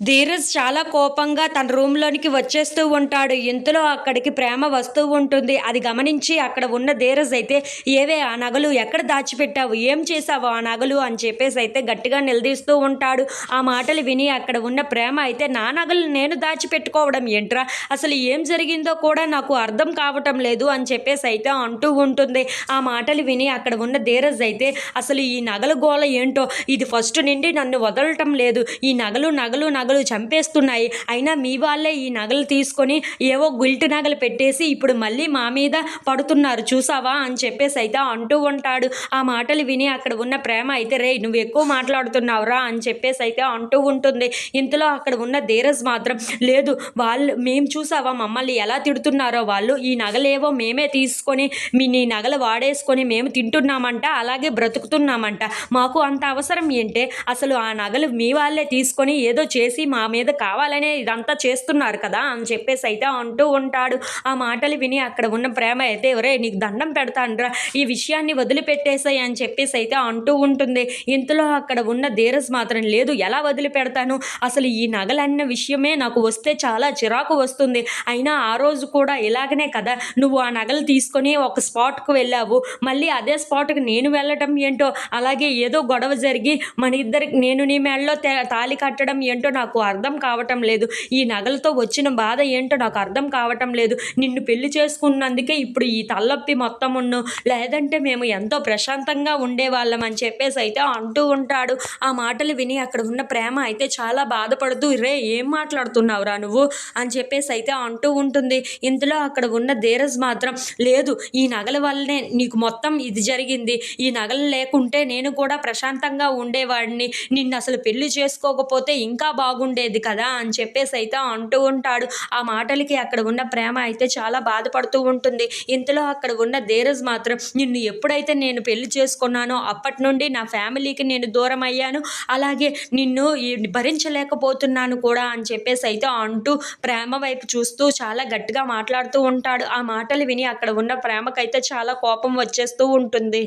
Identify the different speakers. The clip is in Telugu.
Speaker 1: ధీరజ్ చాలా కోపంగా తన రూమ్లోనికి వచ్చేస్తూ ఉంటాడు. ఇంతలో అక్కడికి ప్రేమ వస్తూ ఉంటుంది. అది గమనించి అక్కడ ఉన్న ధీరజ్ అయితే ఏవే ఆ నగలు ఎక్కడ దాచిపెట్టావు? ఏం చేసావు ఆ నగలు? అని చెప్పేసి అయితే గట్టిగా నిలదీస్తూ ఉంటాడు. ఆ మాటలు విని అక్కడ ఉన్న ప్రేమ అయితే నా నగలు నేను దాచిపెట్టుకోవడం ఏంట్రా? అసలు ఏం జరిగిందో కూడా నాకు అర్థం కావటం లేదు అని చెప్పేసి అయితే అంటూ ఉంటుంది. ఆ మాటలు విని అక్కడ ఉన్న ధీరజ్ అయితే అసలు ఈ నగలు గోల ఏంటో? ఇది ఫస్ట్ నుండి నన్ను వదలటం లేదు. ఈ నగలు నగలు నగలు నగలు చంపేస్తున్నాయి. అయినా మీ వాళ్ళే ఈ నగలు తీసుకొని ఏవో గుల్ట్ నగలు పెట్టేసి ఇప్పుడు మళ్ళీ మా మీద పడుతున్నారు. చూసావా? అని చెప్పేసి అయితే అంటూ ఉంటాడు. ఆ మాటలు విని అక్కడ ఉన్న ప్రేమ అయితే రే నువ్వు ఎక్కువ మాట్లాడుతున్నావురా అని చెప్పేసి అయితే అంటూ ఉంటుంది. ఇంతలో అక్కడ ఉన్న ధీరజ్ మాత్రం లేదు వాళ్ళు మేము చూసావా? మమ్మల్ని ఎలా తిడుతున్నారో వాళ్ళు? ఈ నగలేవో మేమే తీసుకొని మీ నీ నగలు వాడేసుకొని మేము తింటున్నామంట అలాగే బ్రతుకుతున్నామంట. మాకు అంత అవసరం ఏంటే? అసలు ఆ నగలు మీ వాళ్ళే తీసుకొని ఏదో చేసి మా మీద కావాలనే ఇదంతా చేస్తున్నారు కదా అని చెప్పేసి అయితే అంటూ ఉంటాడు. ఆ మాటలు విని అక్కడ ఉన్న ప్రేమ అయితే ఎవరే నీకు దండం పెడతానురా. ఈ విషయాన్ని వదిలిపెట్టేసాయి అని చెప్పేసి అయితే అంటూ ఉంటుంది. ఇంతలో అక్కడ ఉన్న ధీరజ్ మాత్రం లేదు ఎలా వదిలిపెడతాను? అసలు ఈ నగలన్న విషయమే నాకు వస్తే చాలా చిరాకు వస్తుంది. అయినా ఆ రోజు కూడా ఇలాగనే కదా. నువ్వు ఆ నగలు తీసుకొని ఒక స్పాట్కు వెళ్ళావు. మళ్ళీ అదే స్పాట్కి నేను వెళ్ళటం ఏంటో అలాగే ఏదో గొడవ జరిగి మన ఇద్దరికి నేను నీ మెడలో తాళి కట్టడం ఏంటో నాకు నాకు అర్థం కావటం లేదు. ఈ నగలతో వచ్చిన బాధ ఏంటో నాకు అర్థం కావటం లేదు. నిన్ను పెళ్ళి చేసుకున్నందుకే ఇప్పుడు ఈ తల్లొప్పి మొత్తం ఉన్ను లేదంటే మేము ఎంతో ప్రశాంతంగా ఉండేవాళ్ళం అని చెప్పేసి అయితే అంటూ ఉంటాడు. ఆ మాటలు విని అక్కడ ఉన్న ప్రేమ అయితే చాలా బాధపడుతూ రే ఏం మాట్లాడుతున్నావురా నువ్వు? అని చెప్పేసి అయితే అంటూ ఉంటుంది. ఇంతలో అక్కడ ఉన్న ధీరజ్ మాత్రం లేదు ఈ నగల వల్లనే నీకు మొత్తం ఇది జరిగింది. ఈ నగలు లేకుంటే నేను కూడా ప్రశాంతంగా ఉండేవాడిని. నిన్ను అసలు పెళ్ళి చేసుకోకపోతే ఇంకా బాగుండేది కదా అని చెప్పేసి అయితే అంటూ ఉంటాడు. ఆ మాటలకి అక్కడ ఉన్న ప్రేమ అయితే చాలా బాధపడుతూ ఉంటుంది. ఇంతలో అక్కడ ఉన్న ధీరజ్ మాత్రం నిన్ను ఎప్పుడైతే నేను పెళ్ళి చేసుకున్నానో అప్పటి నుండి నా ఫ్యామిలీకి నేను దూరం అయ్యాను. అలాగే నిన్ను ఈ భరించలేకపోతున్నాను కూడా అని చెప్పేసి అయితే అంటూ ప్రేమ వైపు చూస్తూ చాలా గట్టిగా మాట్లాడుతూ ఉంటాడు. ఆ మాటలు విని అక్కడ ఉన్న ప్రేమకైతే చాలా కోపం వచ్చేస్తూ ఉంటుంది.